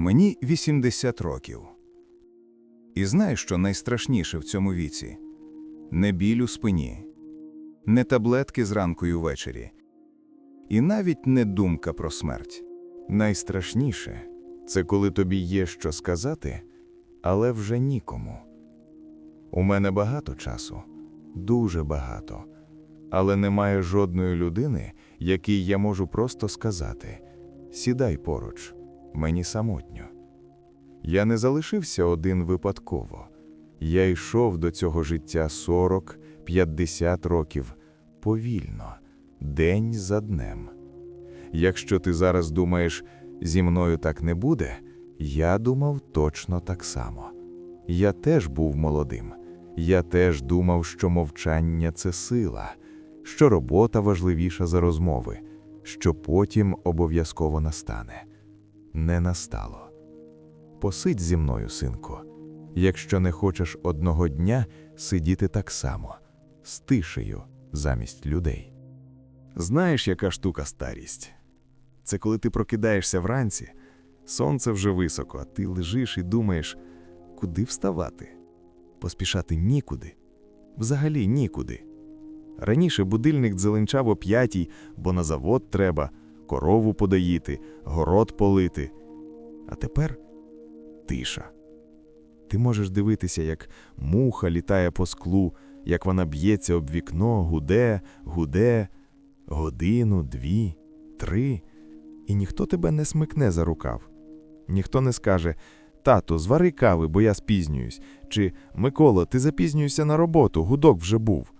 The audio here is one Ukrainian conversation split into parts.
Мені 80 років. І знаєш, що найстрашніше в цьому віці? Не біль у спині, не таблетки зранку й увечері, і навіть не думка про смерть. Найстрашніше це коли тобі є що сказати, але вже нікому. У мене багато часу, дуже багато, але немає жодної людини, якій я можу просто сказати: сідай поруч, мені самотньо. Я не залишився один випадково. Я йшов до цього життя 40-50 років повільно, день за днем. Якщо ти зараз думаєш, зі мною так не буде, я думав точно так само. Я теж був молодим. Я теж думав, що мовчання це сила, що робота важливіша за розмови, що потім обов'язково настане. Не настало. Посидь зі мною, синку, якщо не хочеш одного дня сидіти так само, з тишею замість людей. Знаєш, яка штука старість? Це коли ти прокидаєшся вранці, сонце вже високо, а ти лежиш і думаєш, куди вставати? Поспішати нікуди. Взагалі нікуди. Раніше будильник дзеленчав о п'ятій, бо на завод треба, корову подоїти, город полити. А тепер тиша. Ти можеш дивитися, як муха літає по склу, як вона б'ється об вікно, гуде, гуде, годину, дві, три, і ніхто тебе не смикне за рукав. Ніхто не скаже Тато, звари кави, бо я спізнююсь, чи Микола, ти запізнюєшся на роботу, гудок вже був.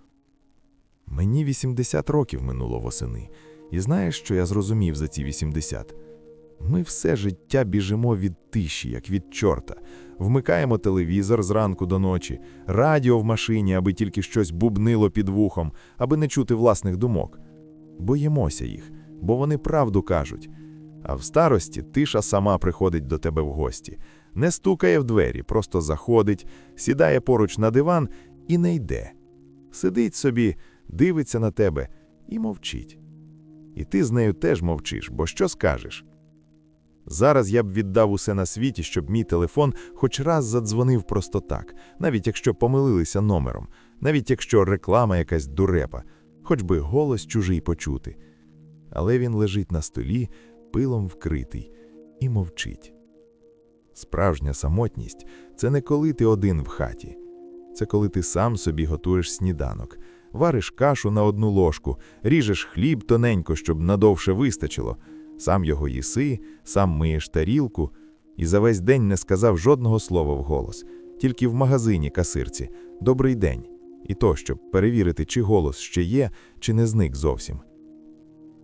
Мені 80 років минуло восени, і знаєш, що я зрозумів за ці 80? Ми все життя біжимо від тиші, як від чорта. Вмикаємо телевізор зранку до ночі, радіо в машині, аби тільки щось бубнило під вухом, аби не чути власних думок. Боїмося їх, бо вони правду кажуть. А в старості тиша сама приходить до тебе в гості, не стукає в двері, просто заходить, сідає поруч на диван і не йде. Сидить собі, дивиться на тебе і мовчить. І ти з нею теж мовчиш, бо що скажеш? Зараз я б віддав усе на світі, щоб мій телефон хоч раз задзвонив просто так, навіть якщо помилилися номером, навіть якщо реклама якась дурепа, хоч би голос чужий почути. Але він лежить на столі, пилом вкритий, і мовчить. Справжня самотність це не коли ти один в хаті, це коли ти сам собі готуєш сніданок, вариш кашу на одну ложку, ріжеш хліб тоненько, щоб надовше вистачило, сам його їси, сам миєш тарілку, і за весь день не сказав жодного слова вголос, тільки в магазині касирці. Добрий день, і то, щоб перевірити, чи голос ще є, чи не зник зовсім.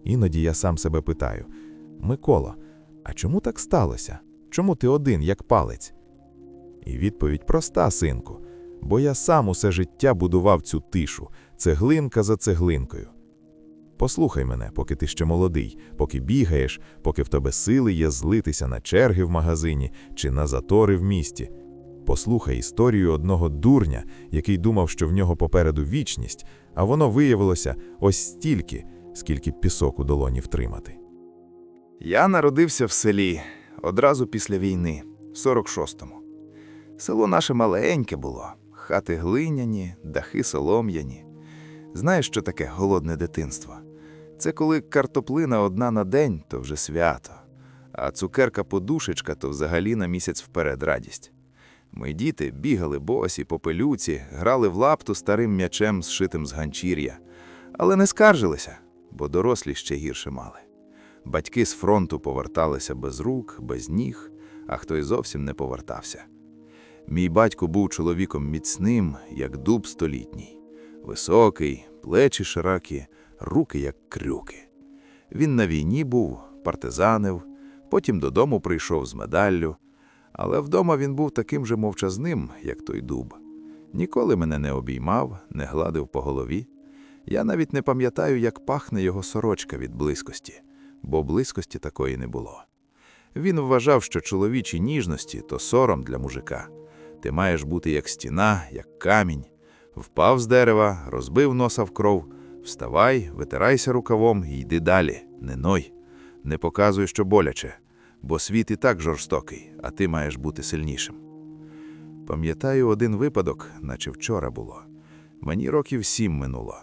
Іноді я сам себе питаю: Микола, а чому так сталося? Чому ти один, як палець? І відповідь проста, синку, бо я сам усе життя будував цю тишу, цеглинка за цеглинкою. Послухай мене, поки ти ще молодий, поки бігаєш, поки в тебе сили є злитися на черги в магазині чи на затори в місті. Послухай історію одного дурня, який думав, що в нього попереду вічність, а воно виявилося ось стільки, скільки пісок у долоні втримати. Я народився в селі одразу після війни, в 46-му. Село наше маленьке було, хати глиняні, дахи солом'яні. Знаєш, що таке голодне дитинство? Це коли картоплина одна на день, то вже свято, а цукерка-подушечка то взагалі на місяць вперед радість. Ми діти бігали босі по пилюці, грали в лапту старим м'ячем, зшитим з ганчір'я, але не скаржилися, бо дорослі ще гірше мали. Батьки з фронту поверталися без рук, без ніг, а хто й зовсім не повертався. Мій батько був чоловіком міцним, як дуб столітній, високий, плечі широкі, руки як крюки. Він на війні був, партизанив, потім додому прийшов з медаллю, але вдома він був таким же мовчазним, як той дуб. Ніколи мене не обіймав, не гладив по голові. Я навіть не пам'ятаю, як пахне його сорочка від близькості бо близькості такої не було. Він вважав, що чоловічі ніжності то сором для мужика. Ти маєш бути як стіна, як камінь. Впав з дерева, розбив носа в кров. Вставай, витирайся рукавом і йди далі, не ной. Не показуй, що боляче. бо світ і так жорстокий, а ти маєш бути сильнішим. Пам'ятаю один випадок, наче вчора було. Мені років сім минуло.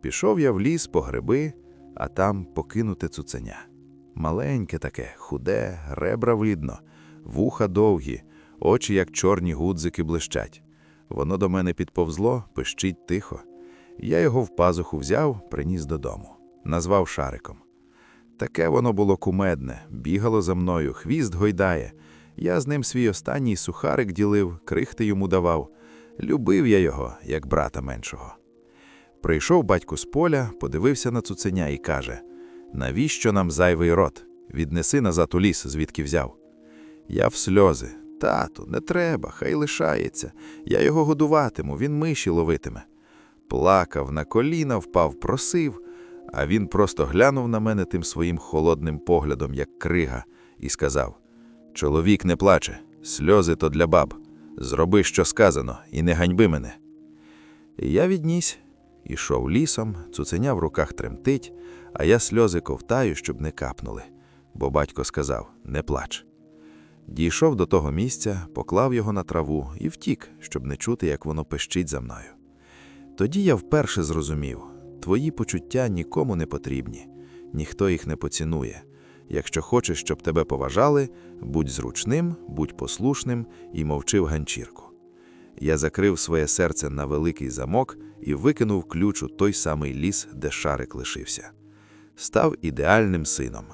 Пішов я в ліс по гриби, а там покинуте цуценя. Маленьке таке, худе, ребра видно, вуха довгі, очі, як чорні гудзики, блищать. Воно до мене підповзло, пищить тихо. Я його в пазуху взяв, приніс додому, назвав шариком. Таке воно було кумедне, бігало за мною, хвіст гойдає. Я з ним свій останній сухарик ділив, крихти йому давав. Любив я його, як брата меншого. Прийшов батько з поля, подивився на цуценя і каже: Навіщо нам зайвий рот? Віднеси назад у ліс, звідки взяв. Я в сльози. Тату, не треба, хай лишається. Я його годуватиму, він миші ловитиме. Плакав, на коліна впав, просив, а він просто глянув на мене тим своїм холодним поглядом, як крига, і сказав: Чоловік не плаче, сльози то для баб. Зроби, що сказано, і не ганьби мене. І я відніс, ішов лісом, цуценя в руках тремтить, а я сльози ковтаю, щоб не капнули, бо батько сказав: не плач. Дійшов до того місця, поклав його на траву і втік, щоб не чути, як воно пищить за мною. Тоді я вперше зрозумів: твої почуття нікому не потрібні, ніхто їх не поцінує. Якщо хочеш, щоб тебе поважали, будь зручним, будь послушним і мовчи в ганчірку. Я закрив своє серце на великий замок і викинув ключ у той самий ліс, де шарик лишився. Став ідеальним сином.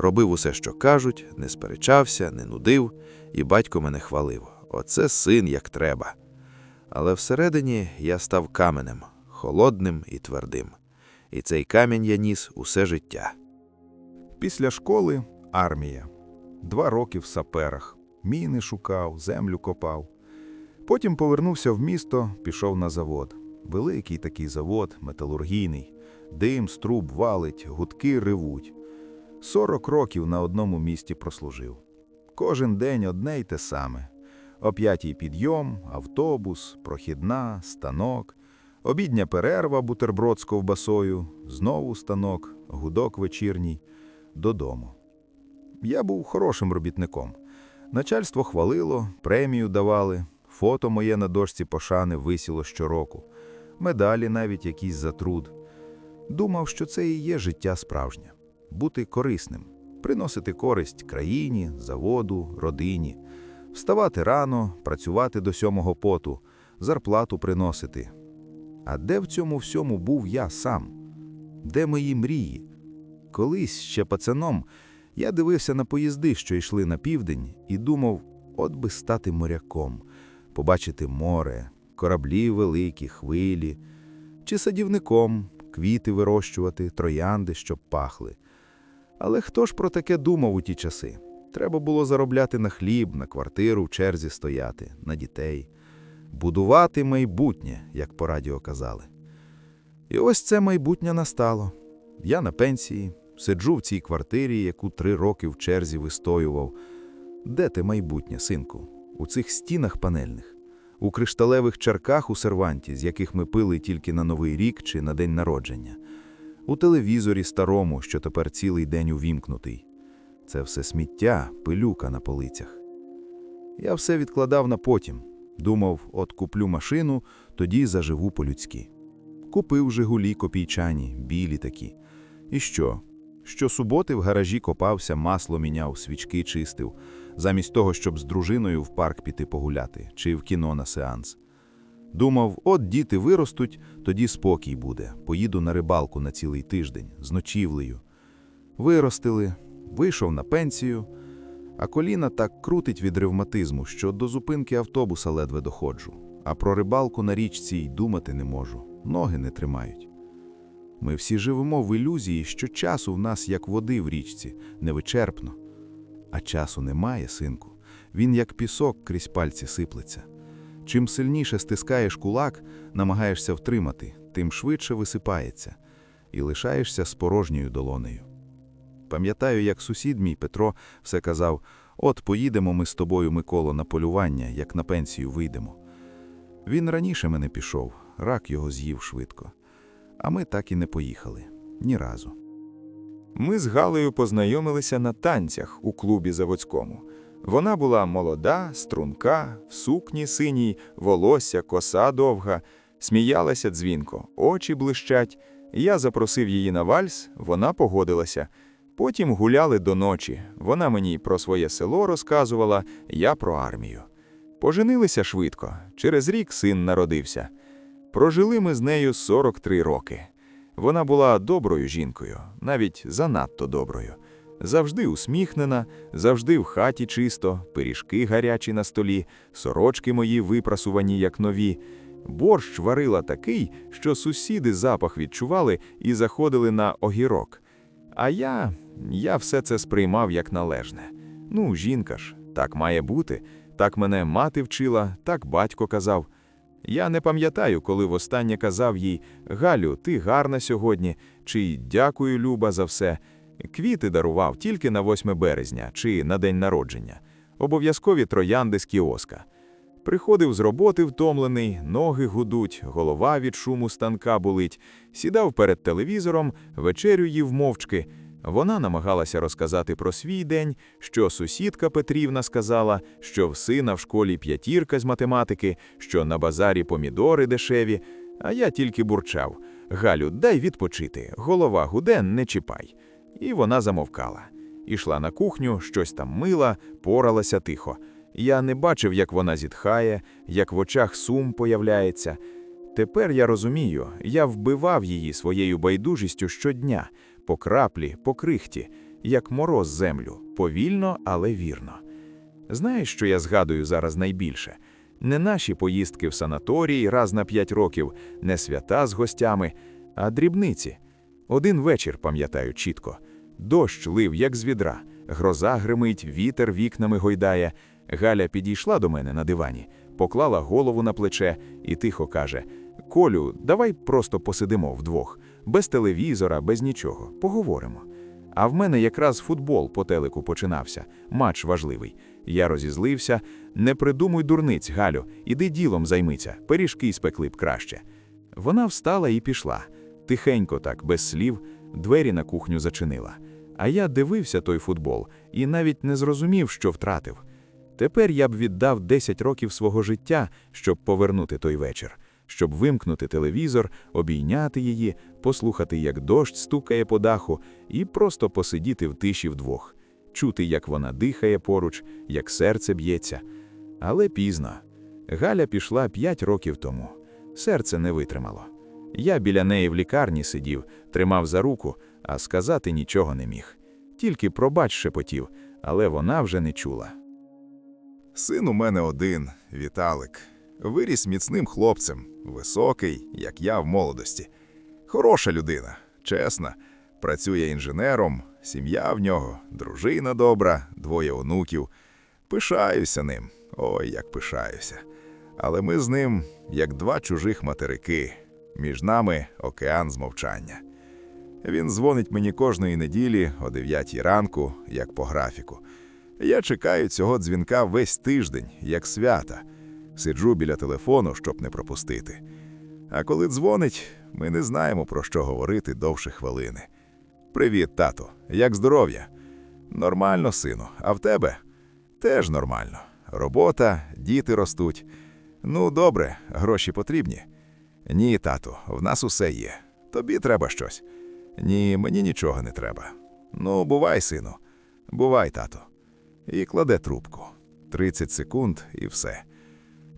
Робив усе, що кажуть, не сперечався, не нудив, і батько мене хвалив оце син як треба. Але всередині я став каменем, холодним і твердим, і цей камінь я ніс усе життя. Після школи армія. Два роки в саперах, міни шукав, землю копав. Потім повернувся в місто, пішов на завод. Великий такий завод, металургійний, дим, з труб валить, гудки ривуть. 40 років на одному місці прослужив. Кожен день одне й те саме. О п'ятій підйом, автобус, прохідна, станок, обідня перерва, бутерброд з ковбасою, знову станок, гудок вечірній, додому. Я був хорошим робітником. Начальство хвалило, премію давали, фото моє на дошці пошани висіло щороку, медалі навіть якісь за труд. Думав, що це і є життя справжнє бути корисним, приносити користь країні, заводу, родині, вставати рано, працювати до сьомого поту, зарплату приносити. А де в цьому всьому був я сам? Де мої мрії? Колись ще пацаном я дивився на поїзди, що йшли на південь, і думав, от би стати моряком, побачити море, кораблі великі, хвилі, чи садівником, квіти вирощувати, троянди, щоб пахли. Але хто ж про таке думав у ті часи? Треба було заробляти на хліб, на квартиру, в черзі стояти, на дітей, будувати майбутнє, як по радіо казали. І ось це майбутнє настало. Я на пенсії, сиджу в цій квартирі, яку три роки в черзі вистоював. Де те майбутнє, синку? У цих стінах панельних, у кришталевих чарках у серванті, з яких ми пили тільки на Новий рік чи на день народження, у телевізорі старому, що тепер цілий день увімкнутий. Це все сміття, пилюка на полицях. Я все відкладав на потім. Думав, от куплю машину, тоді заживу по-людськи. Купив Жигулі копійчані, білі такі. І що? Щосуботи в гаражі копався, масло міняв, свічки чистив, замість того, щоб з дружиною в парк піти погуляти чи в кіно на сеанс. Думав, от діти виростуть, тоді спокій буде. Поїду на рибалку на цілий тиждень з ночівлею. Виростили, вийшов на пенсію, а коліна так крутить від ревматизму, що до зупинки автобуса ледве доходжу. А про рибалку на річці й думати не можу, ноги не тримають. Ми всі живемо в ілюзії, що часу в нас як води в річці, невичерпно. А часу немає, синку. Він як пісок крізь пальці сиплеться. Чим сильніше стискаєш кулак, намагаєшся втримати, тим швидше висипається, і лишаєшся з порожньою долонею. Пам'ятаю, як сусід мій Петро все казав: от поїдемо ми з тобою, Миколо, на полювання, як на пенсію вийдемо. Він раніше мене пішов, рак його з'їв швидко. А ми так і не поїхали ні разу. Ми з Галею познайомилися на танцях у клубі заводському. Вона була молода, струнка, в сукні синій, волосся, коса довга, сміялася дзвінко, очі блищать. Я запросив її на вальс, вона погодилася. Потім гуляли до ночі. Вона мені про своє село розказувала, я про армію. Поженилися швидко. Через рік син народився. Прожили ми з нею 43 роки. Вона була доброю жінкою, навіть занадто доброю. Завжди усміхнена, завжди в хаті чисто, пиріжки гарячі на столі, сорочки мої випрасувані, як нові. Борщ варила такий, що сусіди запах відчували і заходили на огірок. А я, я все це сприймав як належне. Ну, жінка ж, так має бути, так мене мати вчила, так батько казав. Я не пам'ятаю, коли востаннє казав їй Галю, ти гарна сьогодні, чи дякую, Люба, за все. Квіти дарував тільки на 8 березня чи на день народження, обов'язкові троянди з кіоска. Приходив з роботи втомлений, ноги гудуть, голова від шуму станка болить, сідав перед телевізором, вечерю їв мовчки. Вона намагалася розказати про свій день, що сусідка Петрівна сказала, що в сина в школі п'ятірка з математики, що на базарі помідори дешеві, а я тільки бурчав. Галю, дай відпочити, голова гуде, не чіпай. І вона замовкала. Ішла на кухню, щось там мила, поралася тихо. Я не бачив, як вона зітхає, як в очах сум появляється. Тепер я розумію, я вбивав її своєю байдужістю щодня, по краплі, по крихті, як мороз землю, повільно, але вірно. Знаєш, що я згадую зараз найбільше? Не наші поїздки в санаторій раз на п'ять років, не свята з гостями, а дрібниці. Один вечір, пам'ятаю чітко. Дощ лив, як з відра, гроза гримить, вітер вікнами гойдає. Галя підійшла до мене на дивані, поклала голову на плече і тихо каже: Колю, давай просто посидимо вдвох, без телевізора, без нічого, поговоримо. А в мене якраз футбол по телеку починався, матч важливий. Я розізлився. Не придумуй дурниць, Галю, іди ділом займися, пиріжки спекли б краще. Вона встала і пішла. Тихенько так, без слів, двері на кухню зачинила. А я дивився той футбол і навіть не зрозумів, що втратив. Тепер я б віддав 10 років свого життя, щоб повернути той вечір, щоб вимкнути телевізор, обійняти її, послухати, як дощ стукає по даху, і просто посидіти в тиші вдвох, чути, як вона дихає поруч, як серце б'ється. Але пізно. Галя пішла 5 років тому. Серце не витримало. Я біля неї в лікарні сидів, тримав за руку, а сказати нічого не міг. Тільки пробач шепотів, але вона вже не чула. Син у мене один, Віталик. Виріс міцним хлопцем, високий, як я в молодості. Хороша людина, чесна, працює інженером, сім'я в нього, дружина добра, двоє онуків. Пишаюся ним, ой, як пишаюся. Але ми з ним як два чужих материки, між нами океан змовчання. Він дзвонить мені кожної неділі о 9 ранку, як по графіку. Я чекаю цього дзвінка весь тиждень, як свята. Сиджу біля телефону, щоб не пропустити. А коли дзвонить, ми не знаємо, про що говорити довше хвилини. Привіт, тато, як здоров'я? Нормально, сину, а в тебе? Теж нормально. Робота, діти ростуть. Ну, добре, гроші потрібні. Ні, тату, в нас усе є. Тобі треба щось. Ні, мені нічого не треба. Ну, бувай, сину, бувай, тато. І кладе трубку. 30 секунд і все.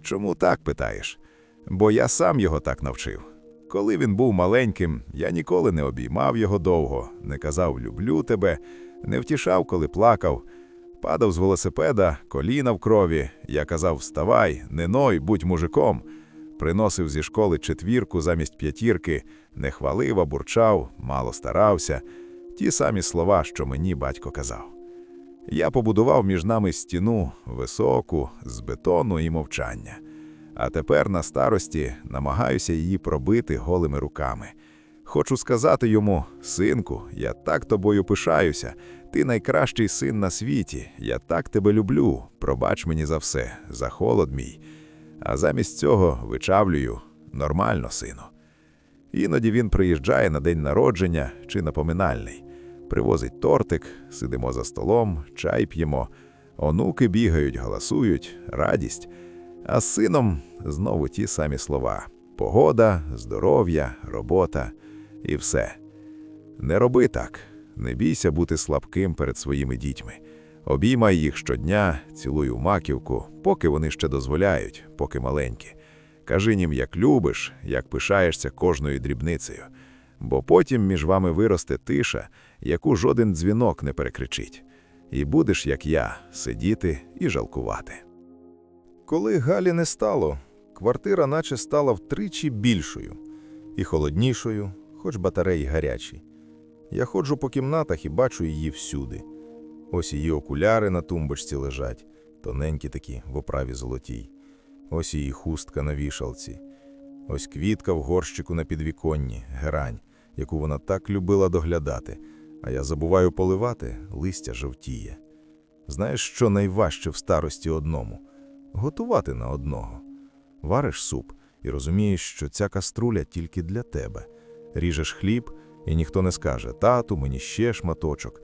Чому так питаєш? Бо я сам його так навчив. Коли він був маленьким, я ніколи не обіймав його довго, не казав люблю тебе, не втішав, коли плакав. Падав з велосипеда, коліна в крові. Я казав Вставай, не ной, будь мужиком. Приносив зі школи четвірку замість п'ятірки, не хвалив, а бурчав, мало старався. Ті самі слова, що мені батько казав. Я побудував між нами стіну високу, з бетону і мовчання. А тепер на старості намагаюся її пробити голими руками. Хочу сказати йому, синку, я так тобою пишаюся, ти найкращий син на світі, я так тебе люблю, пробач мені за все, за холод мій. А замість цього вичавлюю нормально, сину. Іноді він приїжджає на день народження чи на поминальний. Привозить тортик, сидимо за столом, чай п'ємо. Онуки бігають, галасують, радість. А з сином знову ті самі слова: погода, здоров'я, робота і все. Не роби так, не бійся бути слабким перед своїми дітьми. Обіймай їх щодня, цілуй у маківку, поки вони ще дозволяють, поки маленькі. Кажи їм, як любиш, як пишаєшся кожною дрібницею, бо потім між вами виросте тиша, яку жоден дзвінок не перекричить. І будеш, як я, сидіти і жалкувати. Коли Галі не стало, квартира наче стала втричі більшою і холоднішою, хоч батареї гарячі. Я ходжу по кімнатах і бачу її всюди. Ось її окуляри на тумбочці лежать, тоненькі такі в оправі золотій. Ось її хустка на вішалці. Ось квітка в горщику на підвіконні, герань, яку вона так любила доглядати, а я забуваю поливати, листя жовтіє. Знаєш, що найважче в старості одному? Готувати на одного. Вариш суп і розумієш, що ця каструля тільки для тебе. Ріжеш хліб, і ніхто не скаже «Тату, мені ще шматочок».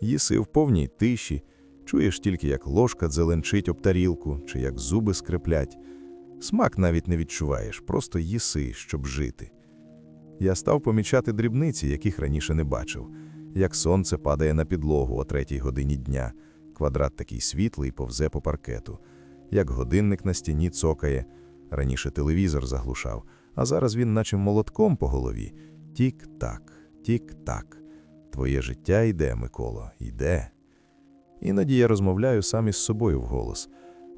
Їси в повній тиші, чуєш тільки, як ложка дзеленчить об тарілку, чи як зуби скриплять. Смак навіть не відчуваєш, просто їси, щоб жити. Я став помічати дрібниці, яких раніше не бачив, як сонце падає на підлогу о третій годині дня, квадрат такий світлий повзе по паркету, як годинник на стіні цокає. Раніше телевізор заглушав, а зараз він наче молотком по голові. Тік-так, тік-так. Твоє життя йде, Миколо, йде. Іноді я розмовляю сам із собою вголос.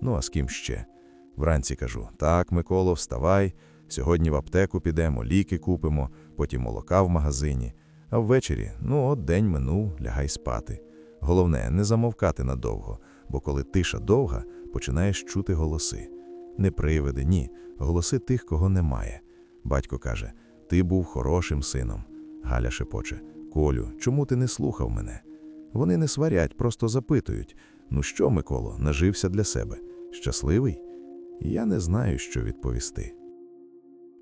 Ну, а з ким ще? Вранці кажу: так, Миколо, вставай. Сьогодні в аптеку підемо, ліки купимо, потім молока в магазині. А ввечері, ну, от день минув, лягай спати. Головне, не замовкати надовго, бо коли тиша довга, починаєш чути голоси. Не привиди, ні, голоси тих, кого немає. Батько каже: Ти був хорошим сином. Галя шепоче: Колю, чому ти не слухав мене? Вони не сварять, просто запитують: Ну що, Миколо, нажився для себе? Щасливий? Я не знаю, що відповісти.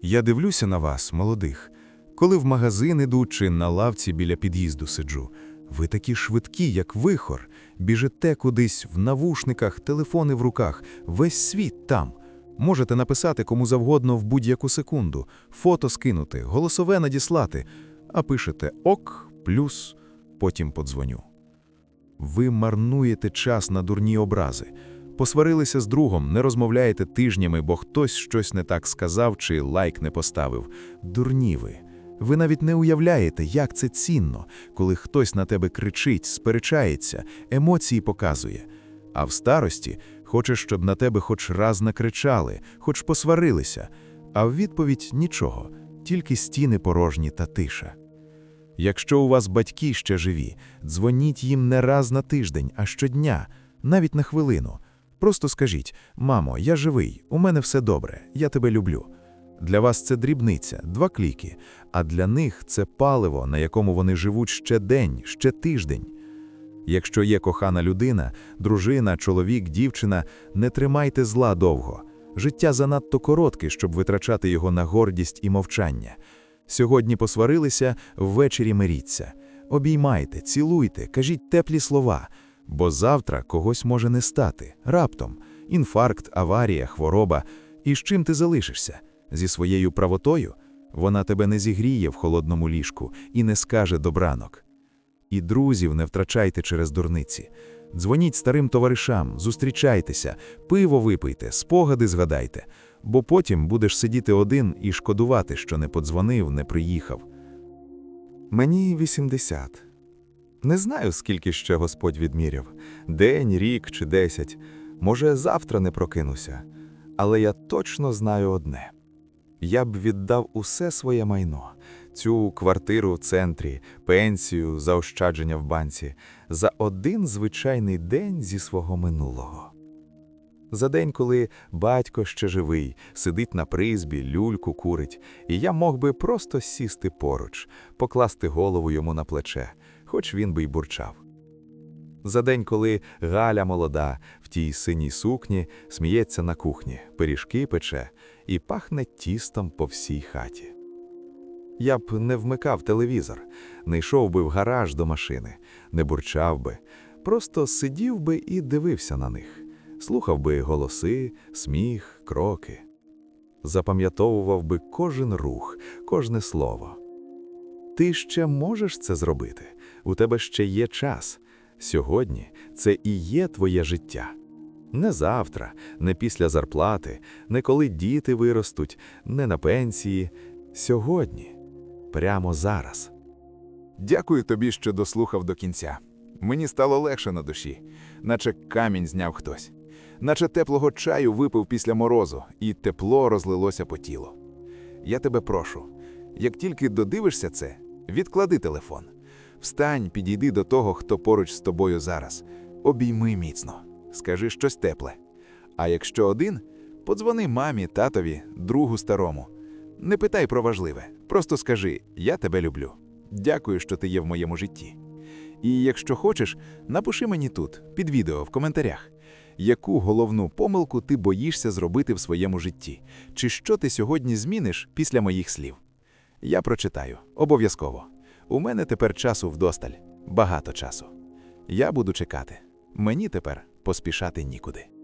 Я дивлюся на вас, молодих, коли в магазин іду чи на лавці біля під'їзду сиджу. Ви такі швидкі, як вихор, біжите кудись в навушниках, телефони в руках, весь світ там. Можете написати кому завгодно в будь-яку секунду, фото скинути, голосове надіслати, а пишете ок, плюс, потім подзвоню. Ви марнуєте час на дурні образи. Посварилися з другом, не розмовляєте тижнями, бо хтось щось не так сказав чи лайк не поставив. Дурні ви. Ви навіть не уявляєте, як це цінно, коли хтось на тебе кричить, сперечається, емоції показує. А в старості хочеш, щоб на тебе хоч раз накричали, хоч посварилися, а в відповідь нічого, тільки стіни порожні та тиша. Якщо у вас батьки ще живі, дзвоніть їм не раз на тиждень, а щодня, навіть на хвилину. Просто скажіть: мамо, я живий, у мене все добре, я тебе люблю. Для вас це дрібниця, два кліки, а для них це паливо, на якому вони живуть ще день, ще тиждень. Якщо є кохана людина, дружина, чоловік, дівчина, не тримайте зла довго. Життя занадто коротке, щоб витрачати його на гордість і мовчання. Сьогодні посварилися, ввечері миріться. Обіймайте, цілуйте, кажіть теплі слова, бо завтра когось може не стати, раптом. Інфаркт, аварія, хвороба. І з чим ти залишишся? Зі своєю правотою? Вона тебе не зігріє в холодному ліжку і не скаже добранок. І друзів не втрачайте через дурниці. Дзвоніть старим товаришам, зустрічайтеся, пиво випийте, спогади згадайте, бо потім будеш сидіти один і шкодувати, що не подзвонив, не приїхав. Мені 80. Не знаю, скільки ще Господь відміряв день, рік чи десять. Може, завтра не прокинуся. Але я точно знаю одне: я б віддав усе своє майно, цю квартиру в центрі, пенсію, заощадження в банці за один звичайний день зі свого минулого. За день, коли батько ще живий, сидить на призбі, люльку курить, і я мог би просто сісти поруч, покласти голову йому на плече, хоч він би й бурчав. За день, коли Галя молода, в тій синій сукні, сміється на кухні, пиріжки пече і пахне тістом по всій хаті. Я б не вмикав телевізор, не йшов би в гараж до машини, не бурчав би, просто сидів би і дивився на них, слухав би голоси, сміх, кроки. Запам'ятовував би кожен рух, кожне слово. Ти ще можеш це зробити. У тебе ще є час. Сьогодні це і є твоє життя. Не завтра, не після зарплати, не коли діти виростуть, не на пенсії. Сьогодні, прямо зараз. Дякую тобі, що дослухав до кінця. Мені стало легше на душі, наче камінь зняв хтось, наче теплого чаю випив після морозу, і тепло розлилося по тілу. Я тебе прошу, як тільки додивишся це, відклади телефон. Встань, підійди до того, хто поруч з тобою зараз. Обійми міцно, скажи щось тепле. А якщо один, подзвони мамі, татові, другу старому. Не питай про важливе, просто скажи: Я тебе люблю. Дякую, що ти є в моєму житті. І якщо хочеш, напиши мені тут, під відео, в коментарях, яку головну помилку ти боїшся зробити в своєму житті, чи що ти сьогодні зміниш після моїх слів. Я прочитаю, обов'язково. У мене тепер часу вдосталь, багато часу. Я буду чекати. Мені тепер поспішати нікуди.